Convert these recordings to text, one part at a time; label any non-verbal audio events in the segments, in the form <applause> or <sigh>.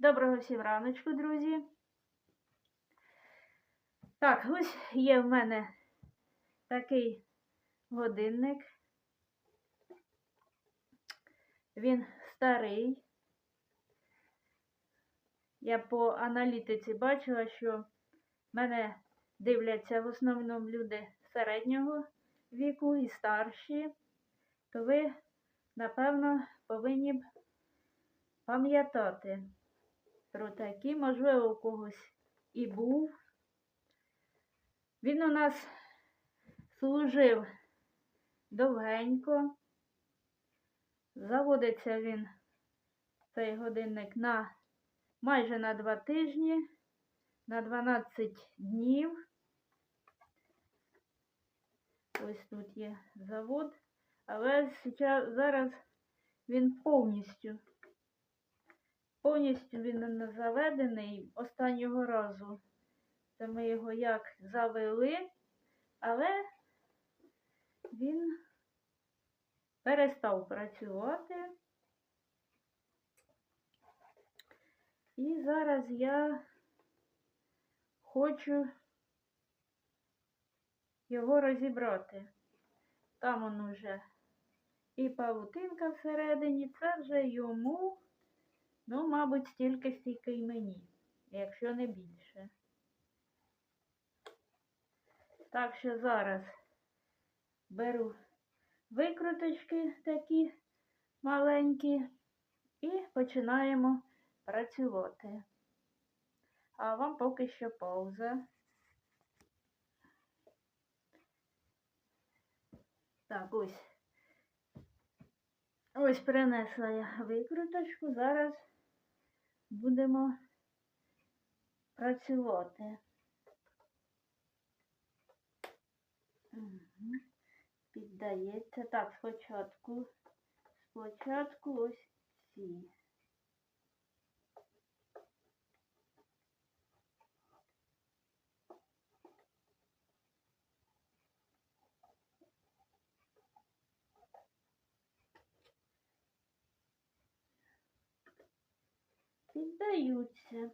Доброго всім раночку, друзі. Так, ось є в мене такий годинник. Він старий. Я по аналітиці бачила, що мене дивляться в основному люди середнього віку і старші, то ви, напевно, повинні б пам'ятати про такі, можливо, у когось і був. Він у нас служив довгенько. Заводиться він, цей годинник, на майже на два тижні, на 12 днів. Ось тут є завод, але зараз він повністю Повністю він не заведений останнього разу. Це ми його як завели, але він перестав працювати. І зараз я хочу його розібрати. Там он уже і павутинка всередині, це вже йому. Ну, мабуть, стільки стільки й мені, якщо не більше. Так що зараз беру викруточки такі маленькі і починаємо працювати. А вам поки що пауза. Так, ось. Ось принесла я викруточку. Зараз будемо працювати. Піддається. Так, спочатку, спочатку ось ці. Піддаються.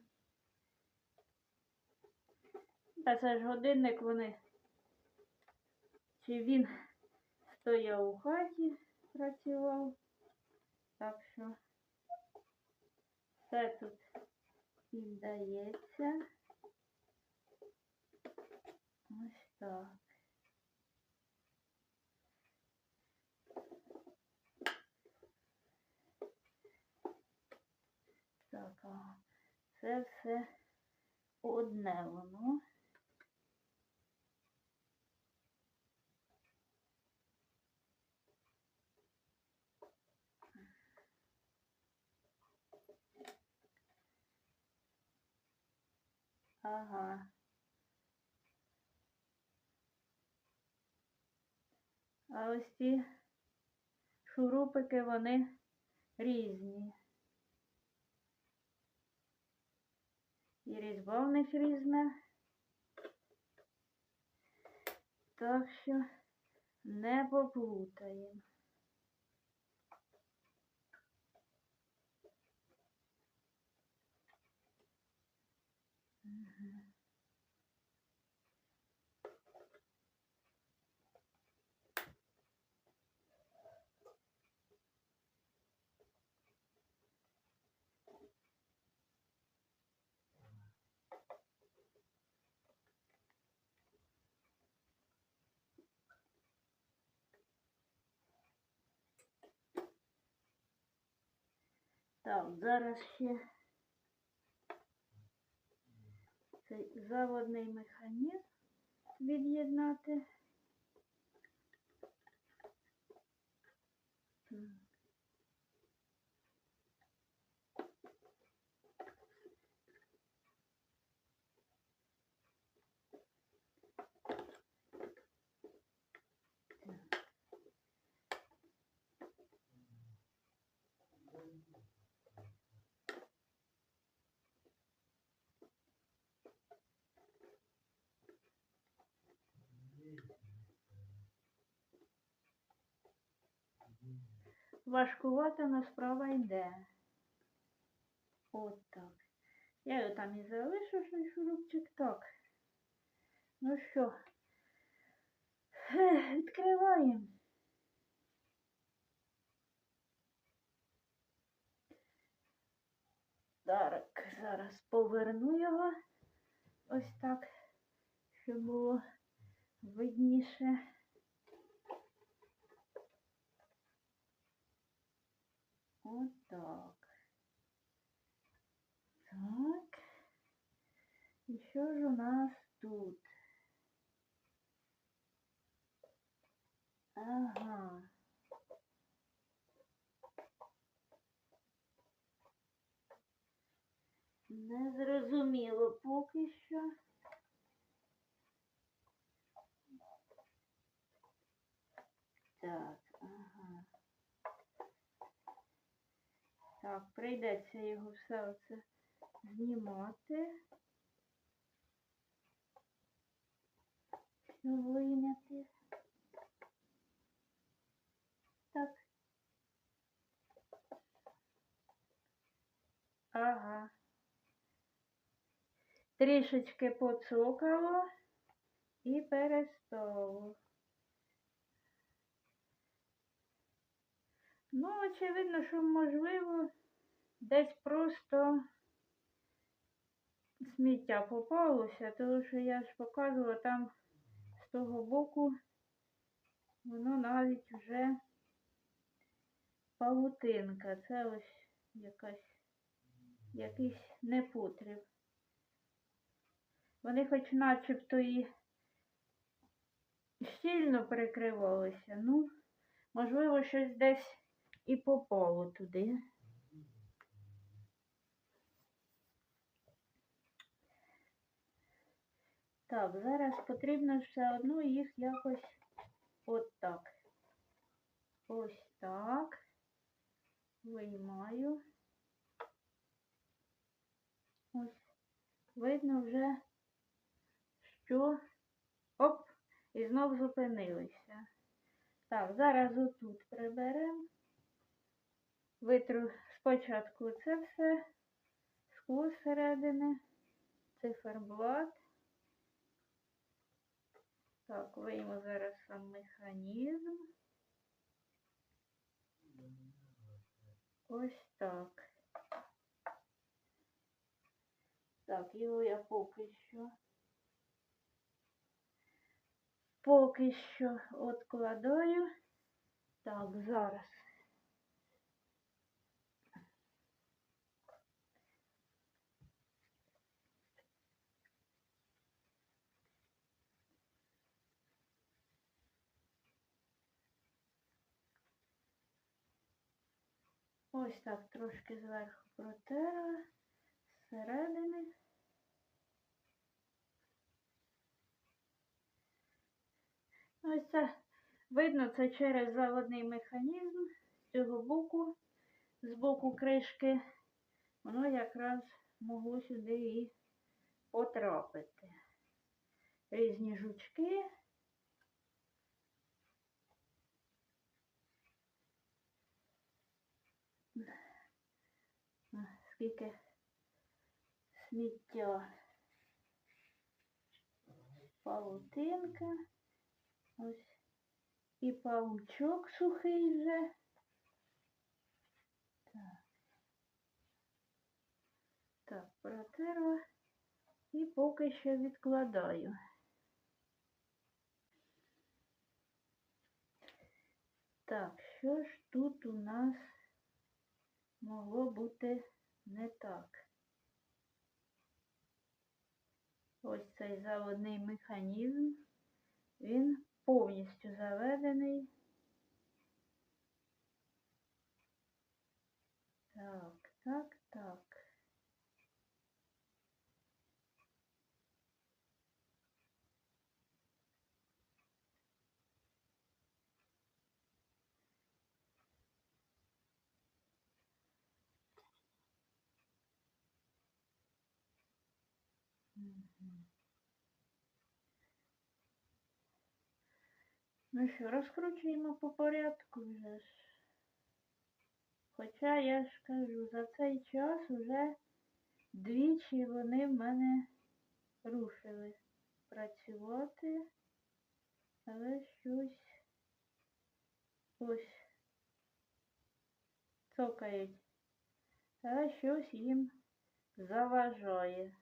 Та це ж годинник вони. Чи він стояв у хаті, працював. Так що все тут піддається. Ось так. Так, а це все одне воно. Ага. А ось ці шурупики, вони різні. І різьба в них різна. Так що не поплутаємо. Так, зараз ще цей заводний механізм від'єднати. Важкувата, но справа йде. От так. Я його там і залишу, той шурупчик. Так. Ну що, відкриваємо. Так, зараз поверну його ось так, щоб було видніше. Отак. Так. І що ж у нас тут? Ага. Не зрозуміло поки що. Так, ага. Так, прийдеться його все оце знімати. Щоб вийняти. Так. Ага. Трішечки поцокало і перестало. Ну, очевидно, що можливо десь просто сміття попалося, тому що я ж показувала там з того боку, воно навіть вже павутинка. Це ось якась якийсь непотріб. Вони хоч начебто і щільно прикривалися, ну, можливо, щось десь і попало туди. Так, зараз потрібно все одно їх якось от так. Ось так. Виймаю. Ось. Видно вже, що оп, і знов зупинилися. Так, зараз отут приберемо. Витру спочатку це все, скло зсередини, циферблат. Так, вийму зараз сам механізм. Ось так. Так, його я поки що. Поки що откладаю. Так, зараз. Ось так трошки зверху протерла, зсередини. Ось це видно це через заводний механізм з цього боку, з боку кришки, воно якраз могло сюди і потрапити. Різні жучки. Скільки сміття. Павутинка. Ось і паучок сухий вже. Так, так протерла і поки що відкладаю. Так, що ж тут у нас могло бути не так? Ось цей заводний механізм, він повністю заведений. Так, так, так. Мгм. Ну що, розкручуємо по порядку вже ж. Хоча я ж кажу, за цей час уже двічі вони в мене рушили працювати, але щось ось цокають, але щось їм заважає.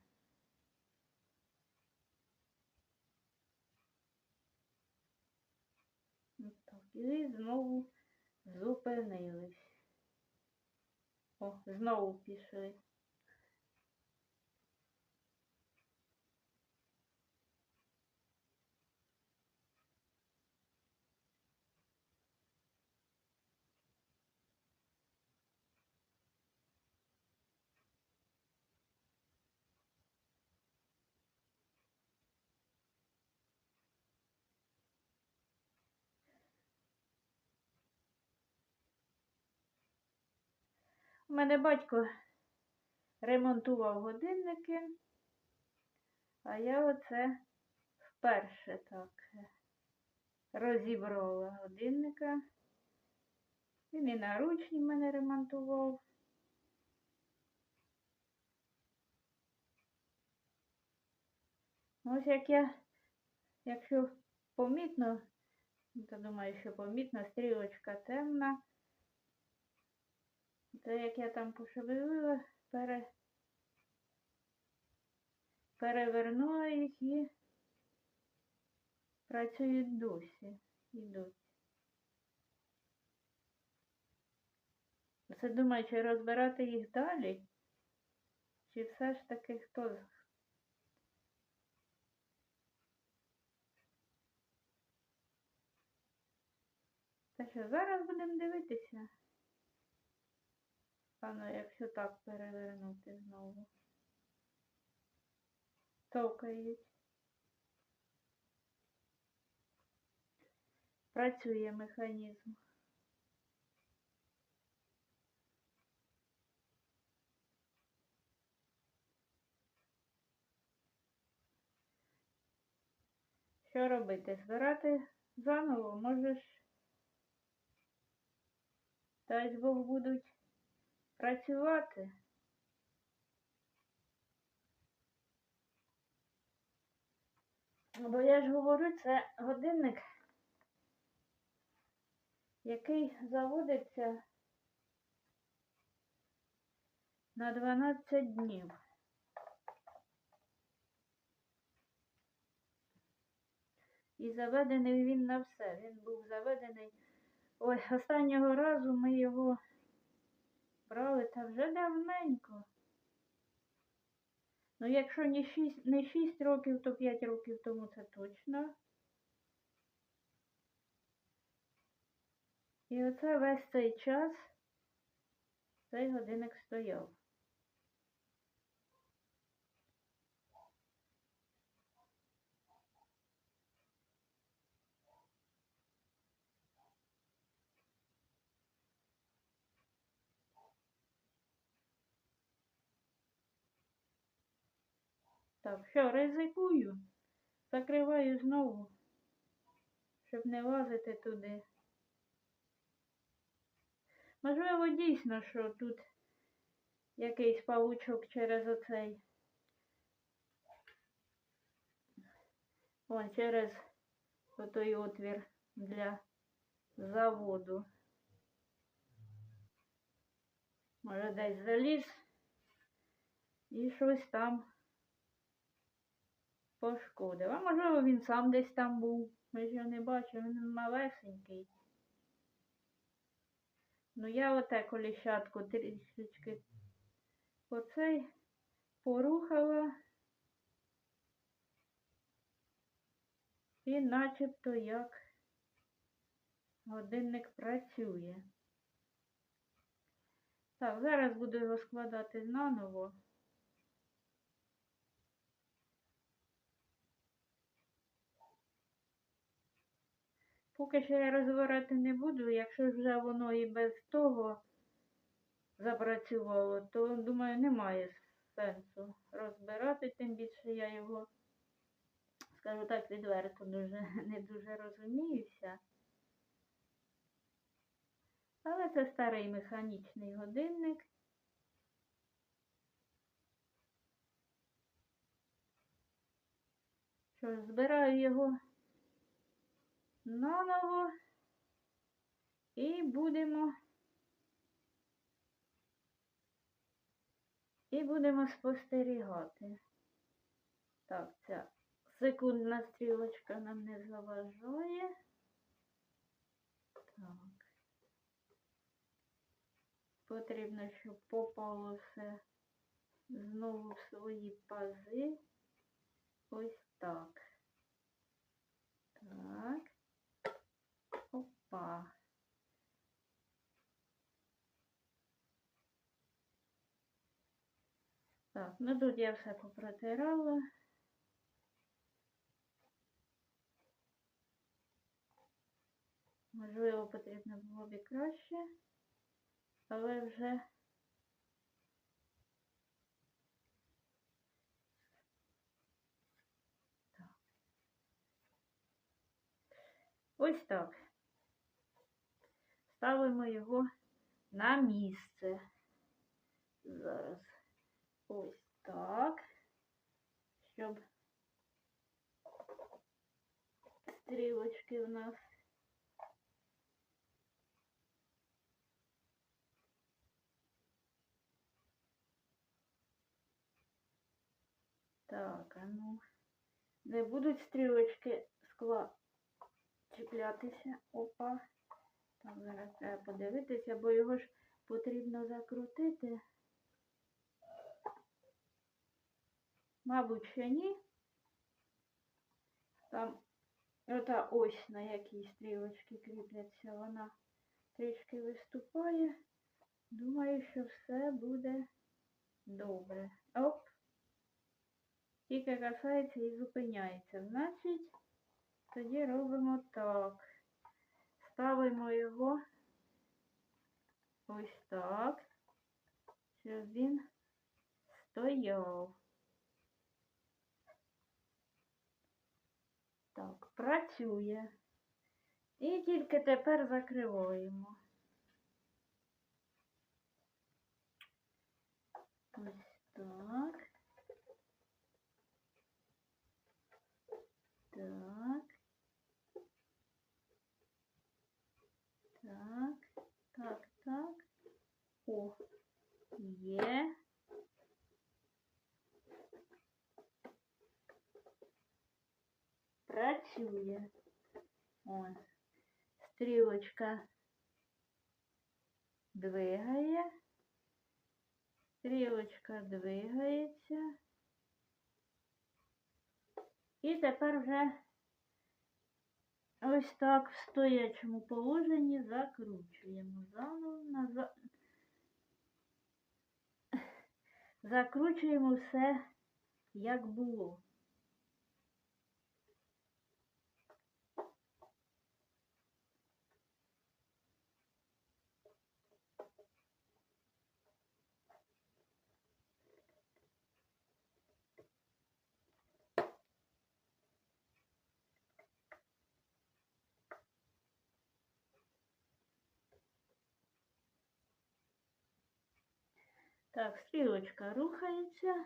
От так, І знову зупинились. О, знову пішли. Мене батько ремонтував годинники, а я оце вперше так розібрала годинника. Він і наручні мене ремонтував. Ось як я, якщо помітно, то думаю, що помітно, стрілочка темна. Це як я там пошевелила, пере... перевернула їх і працюють досі. Ідуть. Це думаю, чи розбирати їх далі, чи все ж таки хто Та зараз будемо дивитися. Ну, якщо так перевернути знову. Токають. Працює механізм. Що робити? Збирати заново можеш. Дай Бог будуть працювати. Бо я ж говорю, це годинник, який заводиться на 12 днів. І заведений він на все. Він був заведений. Ой, останнього разу ми його брали та вже давненько. Ну, якщо не 6, не 6 років, то 5 років тому це точно. І оце весь цей час цей годинник стояв. Так, що, ризикую. Закриваю знову, щоб не лазити туди. Можливо, дійсно, що тут якийсь павучок через оцей. Вон через отой отвір для заводу. Може десь заліз і щось там пошкодив. А можливо він сам десь там був. Ми ж його не бачимо, він малесенький. Ну я оте коліщатку трішечки оцей порухала. І начебто як годинник працює. Так, зараз буду його складати наново. Поки що я розбирати не буду, якщо вже воно і без того запрацювало, то думаю, немає сенсу розбирати, тим більше я його, скажу так, відверто дуже <laughs> не дуже розуміюся. Але це старий механічний годинник. Що збираю його наново і будемо і будемо спостерігати. Так, ця секундна стрілочка нам не заважає. Так. Потрібно, щоб попало все знову в свої пази. Ось так. Так. Опа. Так, ну тут я все попротирала. Можливо, потрібно було б і краще, але вже так. Ось так. Ставимо його на місце. Зараз ось так, щоб стрілочки у нас Так, а ну, не будуть стрілочки скла чіплятися. Опа. Так, зараз треба подивитися, бо його ж потрібно закрутити. Мабуть, ще ні. Там ота ось, на якій стрілочки кріпляться, вона трішки виступає. Думаю, що все буде добре. Оп. Тільки касається і зупиняється. Значить, тоді робимо так. Ставимо його ось так, щоб він стояв. Так, працює. І тільки тепер закриваємо. Ось так. Так, так, так. О, є. Працює. Ось. Стрілочка двигає. Стрілочка двигається. І тепер вже ось так в стоячому положенні закручуємо. Заново назад. Закручуємо все, як було. Так, стрілочка рухається.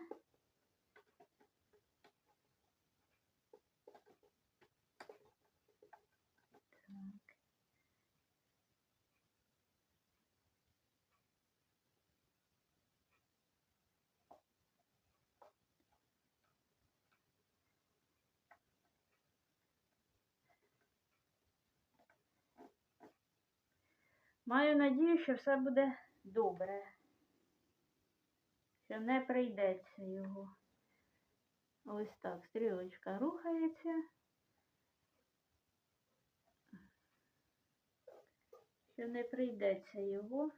Маю надію, що все буде добре що не прийдеться його. Ось так, стрілочка рухається. Що не прийдеться його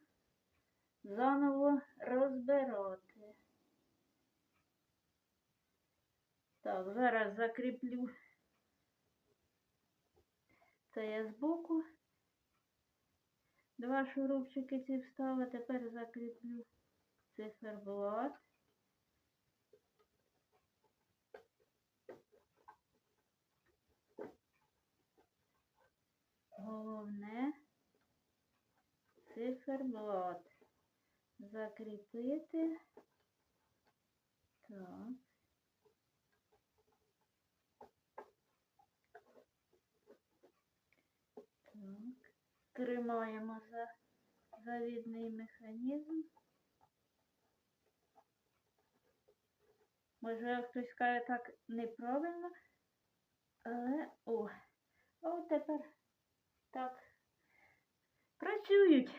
заново розбирати. Так, зараз закріплю це я збоку. Два шурупчики ці встала, тепер закріплю циферблат. Головне циферблат. Закріпити. Так. Так. Тримаємо за завідний механізм. Може хтось каже так неправильно, але о, о тепер так працюють.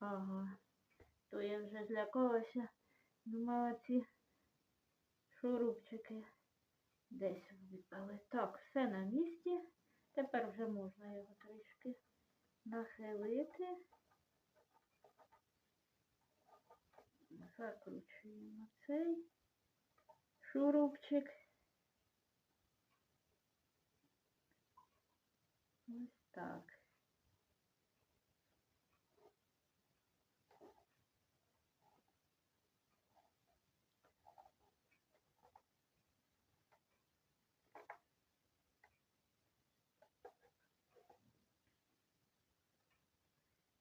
Ага, то я вже злякалася. Думала, ці шурупчики десь випали. Так, все на місці. Тепер вже можна його трішки нахилити. Закручуємо цей шурупчик. Ось так.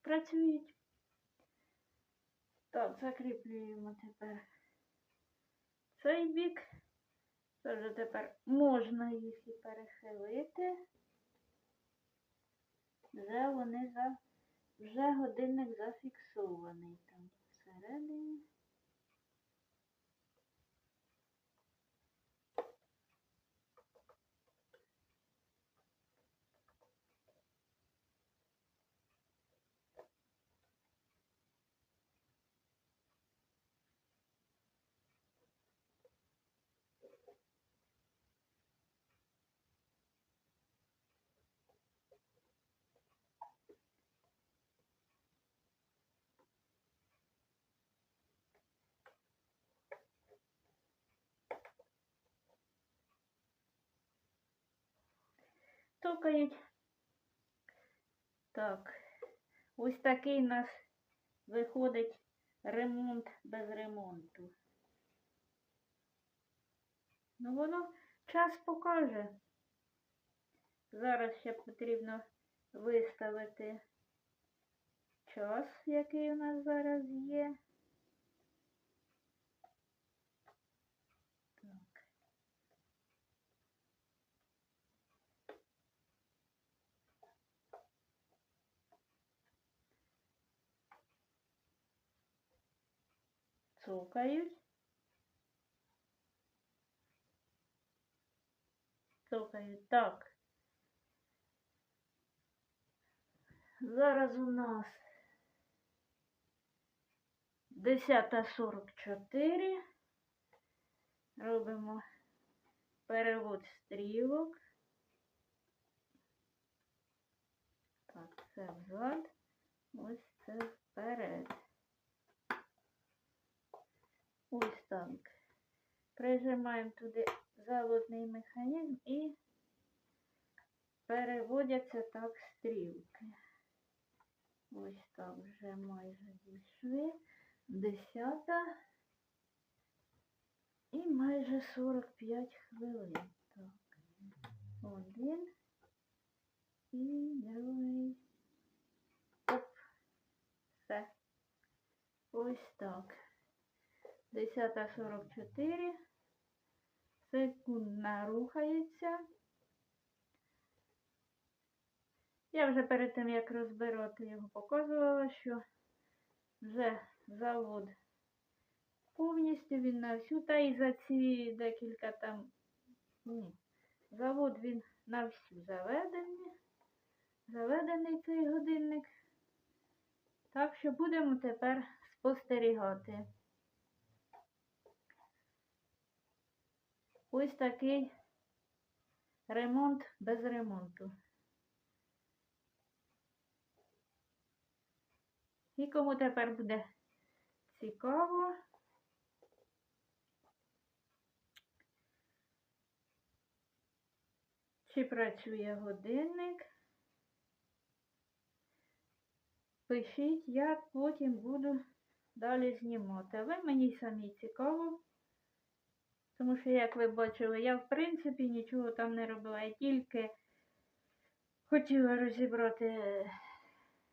Працюють. Так, закріплюємо тепер цей бік. Тож тепер можна їх і перехилити. Вже вони за... вже годинник зафіксований там всередині. Токають. Так, ось такий у нас виходить ремонт без ремонту. Ну, воно час покаже. Зараз ще потрібно виставити час, який у нас зараз є. Так. Цокають. Цокають. Так. Зараз у нас 10.44. Робимо перевод стрілок. Так, це взад. Ось це вперед. Ось так. Прижимаємо туди заводний механізм і переводяться так стрілки. Ось так вже майже дійшли. Десята і майже 45 хвилин. Так. Один і другий. Оп. Все. Ось так. 10.44. Секундна рухається. Я вже перед тим, як розбирати його, показувала, що вже завод повністю він на всю, та і за ці декілька там, ні, завод він на всю заведений, заведений цей годинник. Так що будемо тепер спостерігати. Ось такий ремонт без ремонту. І кому тепер буде цікаво, чи працює годинник, пишіть, я потім буду далі знімати. Ви мені самі цікаво, Тому що, як ви бачили, я в принципі нічого там не робила. Я тільки хотіла розібрати е,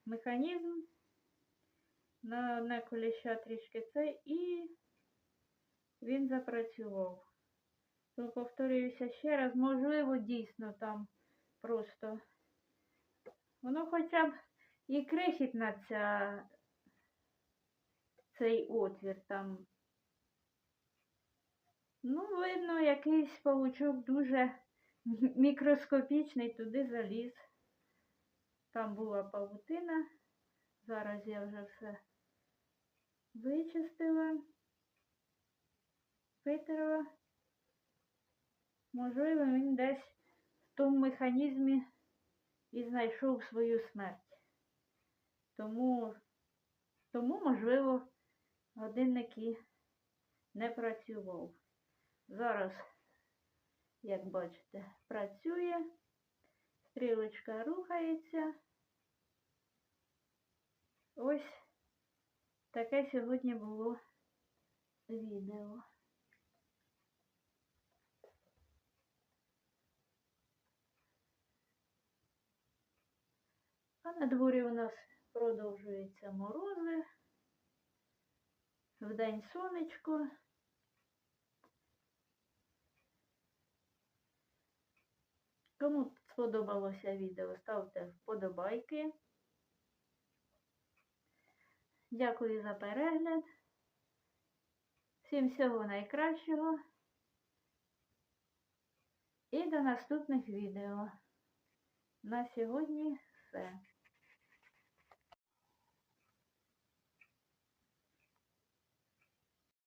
механізм на одне коліща трішки це і він запрацював. То повторююся ще раз, можливо, дійсно там просто воно хоча б і крихітна ця цей отвір там. Ну, видно, якийсь павучок дуже <laughs> мікроскопічний туди заліз. Там була павутина. Зараз я вже все вичистила, витерла. Можливо, він десь в тому механізмі і знайшов свою смерть. Тому, тому можливо, годинник і не працював. Зараз, як бачите, працює, стрілочка рухається. Ось таке сьогодні було відео. А на дворі у нас продовжуються морози. Вдень сонечко. Кому сподобалося відео, ставте вподобайки. Дякую за перегляд. Всім всього найкращого. І до наступних відео. На сьогодні все.